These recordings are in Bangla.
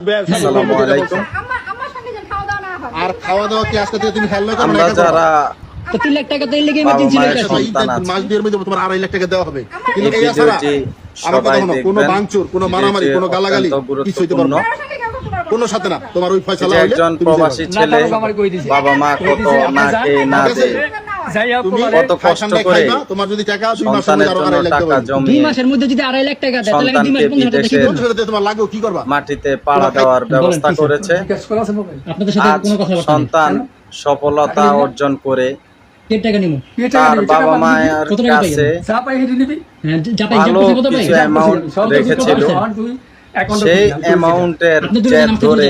আসসালামু আলাইকুম আমার আমার সঙ্গে যেন খাওয়া দাওয়া না আর খাওয়া দাওয়া কি আজকে থেকে তুমি হেল্লো করো আমরা যারা তিন লাখ টাকা তো এই লেগে বাবা এমার্জেন্সি মায়ের লেগে আছে। সন্তান আছে। মাস দুয়ের মধ্যে তোমার আড়াই লাখ টাকা দেওয়া হবে কিন্তু এই এই আমার কথা শোনো কোনো মারামারি কোনো গালাগালি কিছু হইতে পারবে না। না। কোনো সাথে না তোমার ওই ফয়সালা হইলে একজন প্রবাসী ছেলে। বাবা মা কত না আপনি না ঠিক আছে? দে যাইয়া তুমি কত কষ্ট করে তোমার যদি টাকা দুই মাসের সন্তানের মধ্যে আরও জন্য আড়াই লাখ টাকা টাকা দুই মাসের মধ্যে যদি আড়াই লাখ টাকা দেয় তাহলে দুই মাস সন্তানকে পনেরো হাজার টাকা কি বিদেশে করব? কোন সাথে তোমার লাগবে কি করবা? মাটিতে পাড়া দেওয়ার ব্যবস্থা করেছে? আপনাদের সাথে কোনো কথা সন্তান সফলতা অর্জন করে তার বাবা মায়ের কাছে হ্যাঁ ভালো কিছু অ্যামাউন্ট রেখেছিল। সেই অ্যামাউন্টের ধরে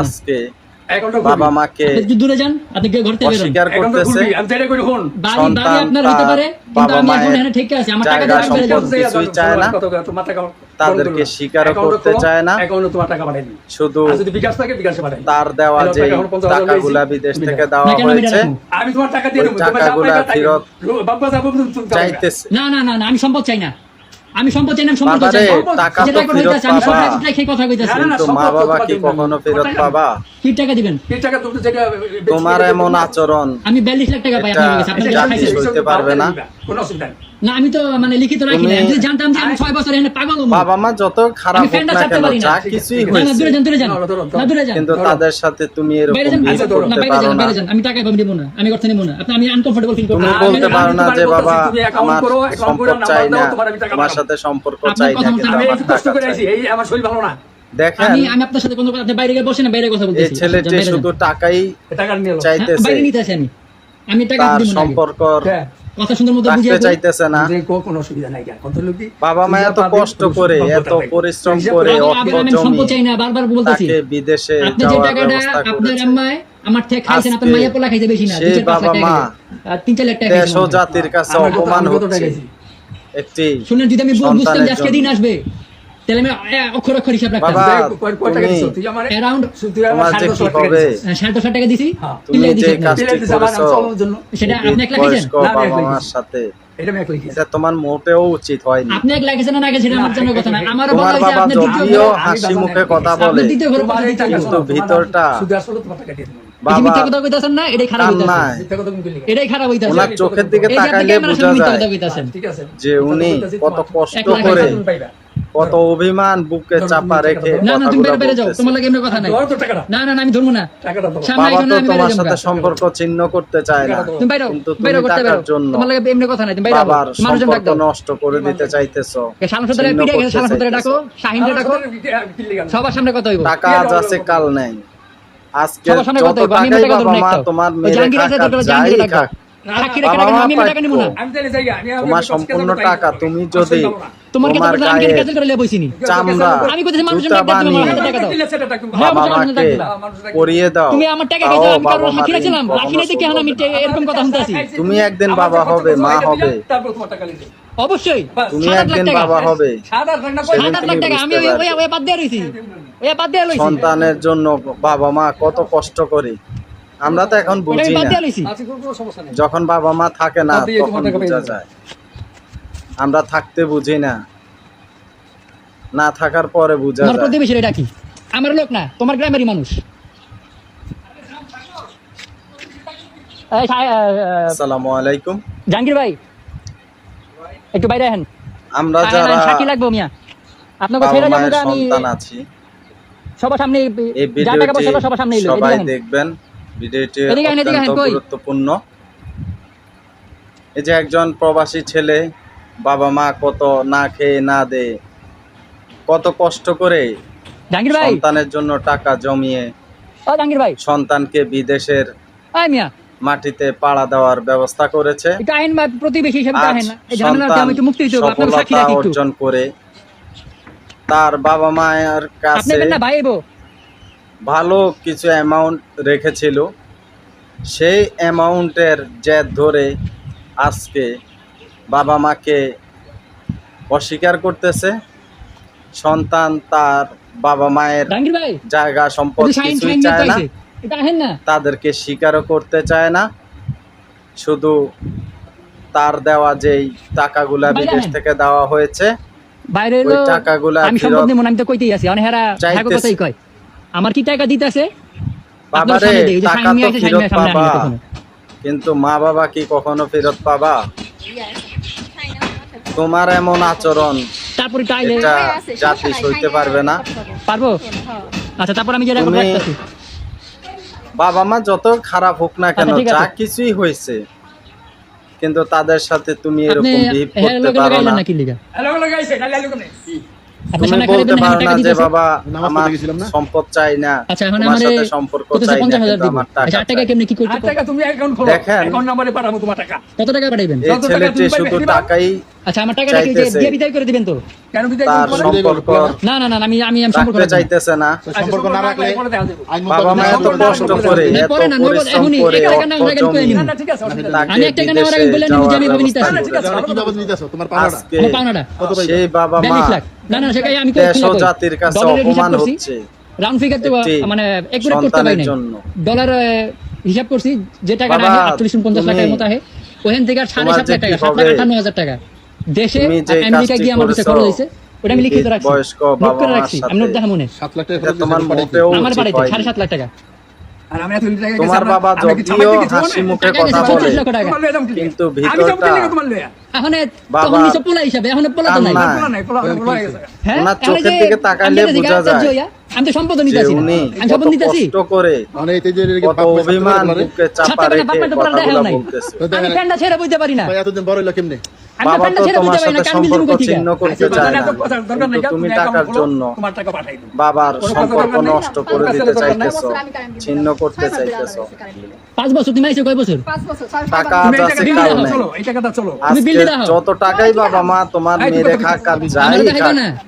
আজকে বাবা মাকে দূরে যান আপনি ঘর থেকে বেরোন। অস্বীকার করতেছে। আমি চাইলে করি হন বাড়ি বাড়ি সন্তান আপনার হতে তার পারে কিন্তু বাবা আমি এখন মায়ের এখানে ঠিক আছে আমার টাকা জায়গা দিয়ে বেড়ে যাব সম্পদ কিছুই চায় না। তাদেরকে স্বীকারও করতে চায় না। অ্যাকাউন্টে তোমার টাকা পাঠাই শুধু যদি বিকাশ থাকে বিকাশে পাঠাই তার দেওয়া যে টাকা এখন 50,000 টাকাগুলা বিদেশ থেকে দেওয়া হয়েছে টাকাগুলা ফেরত। চাইতেছে। না না না আমি সম্পদ চাই না। আমি সম্পদ চাই না সম্পদ চাই। টাকা তো ফেরত আমি কথা কইতাছি। কিন্তু মা বাবা কি কখনো ফেরত পাবা? কি টাকা দিবেন। কি টাকা তুমি যেটা তোমার এমন আচরণ আমি বিয়াল্লিশ লাখ টাকা পাই আপনার কাছে আপনি পারবে না। কোনো অসুবিধা নেই। না আমি তো মানে লিখিত রাখি না। যদি জানতাম যে আমি ছয় বছর এখানে পাগল বাবা মা যত খারাপ হোক না কেন যা কিছুই ঠিক না না দূরে যান দূরে যান। ধরো, ধরো, ধরো। না দূরে যান। কিন্তু তাদের সাথে তুমি এরকম বিহেভ করতে পারো না। আমি টাকা কম দিব না। আমি অর্থ নিব না। আপনি আমি আনকমফোর্টেবল ফিল করব তুমি বলতে পারো না যে বাবা আমার সম্পর্ক চাই দাও, না। তোমার আমি টাকা তোমার পাঠাবো। সাথে সম্পর্ক আপনার চাই না আমি কষ্ট করে আছি এই আমার শরীর ভালো না। দেখেন আমি আমি আপনার সাথে কোনো কথা আপনি বাইরে গিয়ে বসেন না বাইরে কথা এই ছেলেটি শুধু টাকাই টাকা নিয়ে হ্যাঁ, চাইতেছে। বাইরে নিতে আসি আমি। আমি টাকা দিব না। সম্পর্ক হ্যাঁ, কথা সুন্দর মতো বুঝিয়ে চাইতেছে না। কোনো অসুবিধা নাই কত লোক বাবা মা এত কষ্ট করে এত পরিশ্রম করে অর্থ আমি- আমি জমি চাই না বারবার বলতেছি। বিদেশে যাওয়ার ব্যবস্থা করেছে। আমার থেকে খাইছেন আপনার মাইয়া পোলা খাইছে বেশি না দুই সেই চার পাঁচ লাখ বাবা মা তিন চার লাখ টাকা দেশ খাইছে ও আমার। জাতির কাছে অপমান আমি কত টাকা হচ্ছে একটি শুনেন যদি আমি বুঝতাম আজকে দিন আসবে তাহলে আমি অক্ষর অক্ষর হিসাব রাখতাম অ্যারাউন্ড সাড়ে দশ টাকা দিছি হ্যাঁ। তিন তুমি লাখ যে দিছি আপনার। কাজটি দিলে দিছে আমার নাম করেছ চালানোর জন্য। সেটা আপনি এক লাখ বয়স্ক না, আমি এক বাবা লাখ মার দিছি। সাথে এটা আমি এক লিখেছি। এটা তোমার মোটেও উচিত হয়নি আপনি এক লাখেছেন না আগে সেটা আমার জন্য কথা না আমার বলা হয়েছে আপনি দ্বিতীয় হাসি মুখে কথা বলে দ্বিতীয় ঘরে তোমার এই কিন্তু ভিতরটা সুদে আসলে তোমার টাকা দিয়ে দেবো। এই যে বাবা কথা কইতাছেন না এটাই খারাপ হইতাছে কান্নায় মিথ্যা কথা তুমি কইলে কেন? এটাই খারাপ হইতাছে ওনার চোখের দিকে যে তাকাইলে বোঝা যায় উনি কত কষ্ট করে। কত অভিমান বুকে চাপা রেখে না না তুমি বেড়ে বেড়ে যাও তোমার লাগে এমনি কথা নাই। ধরো তো টাকাটা। না না না আমি ধরবো না। টাকাটা ধরো। সামনে বাবা তো তোমার সাথে সম্পর্ক চিহ্ন করতে চায় না। তুমি বাইরো কিন্তু তুমি টাকার জন্য তোমার লাগে এমনি কথা নাই তুমি বাইরো বাবার সম্পর্ক নষ্ট করে দিতে চাইতেছো শালা পিড়ে গেছে করতে ডাকো শাহিনরে ডাকো। আমার সাথে কি লিগাল? সবার সামনে কথা হইব। টাকা আজ আছে কাল নেই। আজকে যত কথা হইব আমি টাকাই বাবা মা তোমার মেরে যাই সম্পূর্ণ টাকা তুমি যদি। তোমার কাছে আমি গায়ে ক্যান্সেল করে বইছিনি চামড়া আমি কইতেছি মানুষজন জুতা দাও, তুমি আমার টাকা দাও। দিলে সেটা টাকা হ্যাঁ। পরিয়ে দাও। তুমি আমার টাকা খাইছো আমি বাবা কারোর রাখছিলাম কখনো নাই দেখে আমি এরকম কথা শুনতেছি তুমি একদিন বাবা হবে, মা হবে। তারপর তোমার টাকা লিখে অবশ্যই। তুমি একদিন বাবা হবে। সাত লাখ না সেদিন সাত আট লাখ তুমি টাকা আমি ওই ওই বাদ দিয়ে রইছি। ওই বাদ দিয়ে লইছি সন্তানের জন্য বাবা মা কত কষ্ট করে। আমরা তো এখন বুঝি না। যখন বাবা মা থাকে না তখন বোঝা যায়। আমরা থাকতে বুঝি না। না থাকার পরে বোঝা আমার যায়। প্রতিবেশী এটা কি? আমার লোক না তোমার গ্রামেরই মানুষ। আসসালামু আলাইকুম। জাহাঙ্গীর ভাই একটু বাইরে আহেন। আমরা যারা সাক্ষী লাগবো মিয়া। আপনাকে ফেরে যাব আমি সন্তান আছি। সবার সামনে এই যা টাকা পয়সা সবার সামনে এলো। সবাই দেখবেন। ভিডিওটি অত্যন্ত? গুরুত্বপূর্ণ। এই যে একজন প্রবাসী ছেলে বাবা মা কত না খেয়ে না দে কত কষ্ট করে জাহাঙ্গীর ভাই! সন্তানের জন্য টাকা জমিয়ে ও জাহাঙ্গীর ভাই! সন্তানকে বিদেশের আয় মিয়া! মাটিতে পাড়া দেওয়ার ব্যবস্থা করেছে। একটু আইন বা প্রতিবেশী হিসেবে আজ না এই ঝামেলা সন্তান আমি একটু মুক্তি দিতে হবে আপনার সাক্ষী রাখি একটু। অর্জন করে তার বাবা মায়ের কাছে না ভাই ভালো কিছু অ্যামাউন্ট রেখেছিল। সেই অ্যামাউন্টের জেদ ধরে আজকে বাবা মাকে অস্বীকার করতেছে। সন্তান তার বাবা মায়ের জায়গা সম্পদ কিছুই চায় না। তাদেরকে স্বীকারও করতে চায় না। শুধু তার দেওয়া যেই টাকাগুলা বিদেশ থেকে দেওয়া হয়েছে কিন্তু মা বাবা কি কখনো ফেরত পাবা? তোমার এমন আচরণ তারপরে টাইলে জাতি সইতে পারবে না। পারব? আচ্ছা তারপর আমি যেটা তুমি বাবা মা যত খারাপ হোক না আচ্ছা, কেন যা কিছুই হয়েছে কিন্তু তাদের সাথে তুমি এরকম বিহেভ করতে পারো না। নাকি লিগা? হ্যালো হ্যালো সামনে খালি আচ্ছা, বলতে বলবেন সম্পদ চাই না আচ্ছা, সম্পর্ক দেখেন। কত টাকা পাঠাইবেন ছেলেটি শুধু টাকাই সেটাই আমি মানে করতে ডলার হিসাব করছি যে টাকাটা আটচল্লিশ পঞ্চাশ লাখের মতো আছে ওখান থেকে সাড়ে সাত লাখ টাকা সাত লাখ আটান্ন হাজার টাকা দেশে আমেরিকা গিয়ে আমার খরচ হয়েছে ওটা আমি রাখছি। রাখছি আমি নোট দেখা মনে লাখ টাকা তোমার আমার বাড়িতে 7.5 লাখ টাকা। হ্যাঁ? আমি তো সম্পদ নিতে ছেড়ে বুঝতে পারি না। এতদিন বড় সম্পর্ক তুমি টাকার জন্য বাবার নষ্ট করে যত টাকাই বাবা মা তোমার মেয়ে রেখা যাই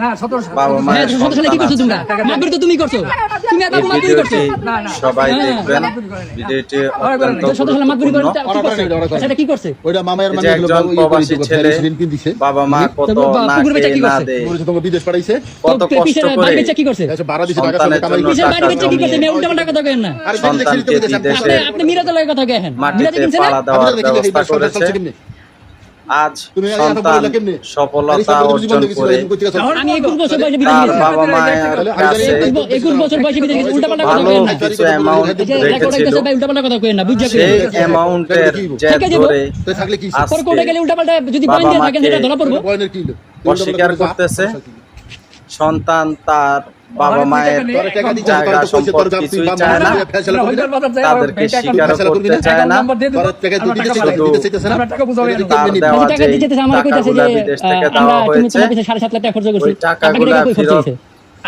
না 17 বাবা মা 17 সালে কি করছ তোমরা। মারপিট তো তুমি করছ। তুমি এত মারপিট করছ। সবাই হ্যাঁ, দেখবেন ভিডিওতে অত্যন্ত 17 সালে মারপিট করতে সেটা কি করছে? ওইটা মামায়ের মানে একজন প্রবাসী ছেলে বাবা মা কত না কি না দে তোমাকে বিদেশ পাঠাইছে? কত কষ্ট করে। বাড়ি কি করছে? আচ্ছা ভাড়া দিছে টাকা করে কামাই করছে। বাড়ি বেচে কি করছে? মেয়ে উল্টা পাল্টা কথা কেন না? আরে আপনি মিরাজ লাগে কথা কেন মিরাজ কিনছেন না? আপনি আচ্ছা, ব্যবস্থা করেছে। আজ সন্তান সফলতা অর্জন করে বাবা মায়ের কাছে ভালো কিছু অ্যামাউন্ট রেখেছিল। অ্যামাউন্টের জেদ ধরে বাবা মাকে অস্বীকার করতেছে। সন্তান তার বাবা মায়ের জায়গা সম্পদ কিছুই চায় না। তাদেরকে স্বীকার করতে চায় না। শুধু তার দেওয়া যে টাকাগুলা বিদেশ থেকে দেওয়া হয়েছে। ওই টাকাগুলা ফেরত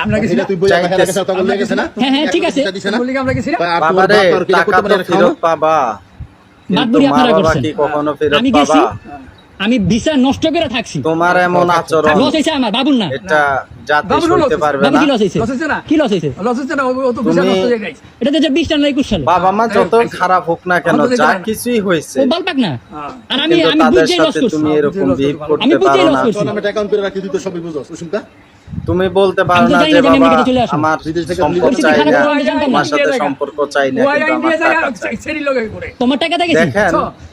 আমরা গেছি তুই বই আমার কাছে কথা বলে গেছে না হ্যাঁ হ্যাঁ ঠিক আছে। বলি আমরা গেছি বাবা রে টাকা তো ফেরত পাবা বাদ বুড়ি আপনারা করছেন। আমি গেছি। আমি ভিসা নষ্ট করে থাকছি। তোমার এমন আচরণ লস হইছে আমার বাবুর না। এটা জাতি শুনতে পারবে না। কি লস হইছে লস হইছে না? কি লস হইছে লস হইছে না? ও তো ভিসা নষ্ট হয়ে গেছে। এটা তো 20 টা না 21 সালে। বাবা মা যত খারাপ হোক না কেন যা কিছুই ও না। আর আমি আমি বুঝে লস করছি। তুমি এরকম বিহেভ করতে পারো না। আমি করে রাখি তুই তো সবই বুঝছস তুমি বলতে পারো না যে বাবা আমার সম্পর্ক চাই না। আমার সাথে সম্পর্ক চাই না টাকা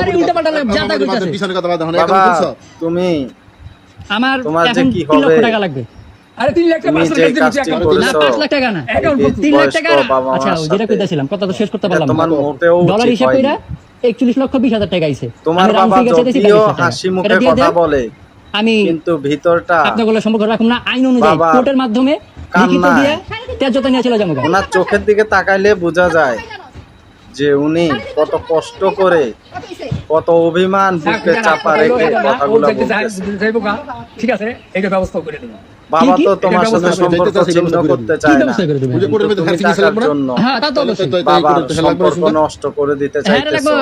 আরে উল্টাপাল্টা যা তা কইতাছে। পিছনে কথা বাদ বাবা তুমি আমার তোমার যে এখন কি লক্ষ হবে? টাকা লাগবে। আরে তিন লাখ টাকা পাঁচ লাখ না পাঁচ লাখ টাকা না account করতে। তিন লাখ টাকা আচ্ছা যেটা কইতাছিলাম কথা তো শেষ করতে পারলাম তোমার মোটেও ডলার হিসাব কইরা হয়নি। একচল্লিশ লক্ষ বিশ হাজার টাকা আইছে। তোমার বাবা যদিও 22 লাখ টাকা। হাসি মুখে কথা বলে আমি কিন্তু ভিতরটা আপনাগুলো সম্পর্ক রাখুন না আইন অনুযায়ী কোর্টের মাধ্যমে লিখিত দিয়ে নিয়ে চলে যাব ওনার চোখের দিকে তাকাইলে বোঝা যায়। যে উনি কত কষ্ট করে কত অভিমান বুকে চাপা রেখে কথাগুলো বলতেছে। যাইবো গা। ঠিক আছে এটা ব্যবস্থা করে দেবো। বাবা তো তোমার সাথে সম্পর্ক ছিন্ন করতে চায় না। হ্যাঁ, টাকার? জন্য হ্যাঁ সম্পর্ক নষ্ট করে দিতে হ্যাঁ, এটা চাইতেছো।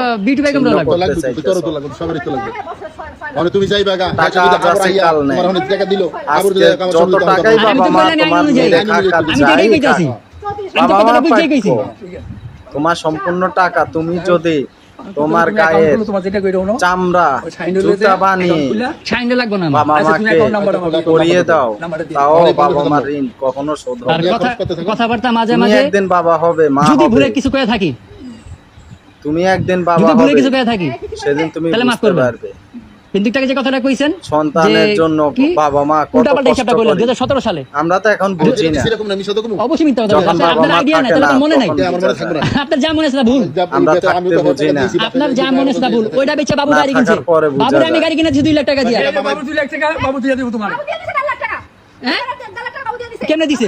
মানে তুমি যাইবা গা, টাকা আছে, কাল নেই। টাকা দিলো, আবার যদি আমার যত টাকাই বাবা মা তোমার যাই আমি তো বাবা মা। তোমার সম্পূর্ণ টাকা তুমি যদি তোমার না। চামড়া জুতা বানিয়ে। বাবা আচ্ছা, মাকে। করিয়ে দাও তাও বাবা মা মার ঋণ কখনো শোধ হবে। কথাবার্তা মাঝে মাঝে একদিন বাবা হবে মা যদি ভুলে কিছু করে থাকি তুমি একদিন বাবা যদি ভুলে হবে কিছু করে থাকি সেদিন তুমি মাফ বুঝতে পারবে কিন্তু একটু যে কথাটা কইছেন সন্তানের জন্য বাবা মা কত কষ্ট করে দুই হাজার সতেরো সালে আমরা তো এখন বুঝি না সেরকম না, মিশা তো কমু। অবশ্যই মিথ্যা কথা বলছেন। আপনার আইডিয়া নাই তাহলে মনে নাই তখন আমার মনে থাকবে না। আপনার যা মনে আছে ভুল আমরা এটা আমি তো বুঝি না। আপনার যা মনে আছে ভুল ওইটা বেচে বাবু গাড়ি কিনছে বাবুর আমি গাড়ি কিনেছি দুই লাখ টাকা দিয়ে বাবু দুই লাখ টাকা বাবু দিয়ে দেবো তোমার বাবু দিয়ে দিছে দেড় লাখ টাকা। হ্যাঁ? দেড় লাখ টাকা বাবু দিয়ে দিছে।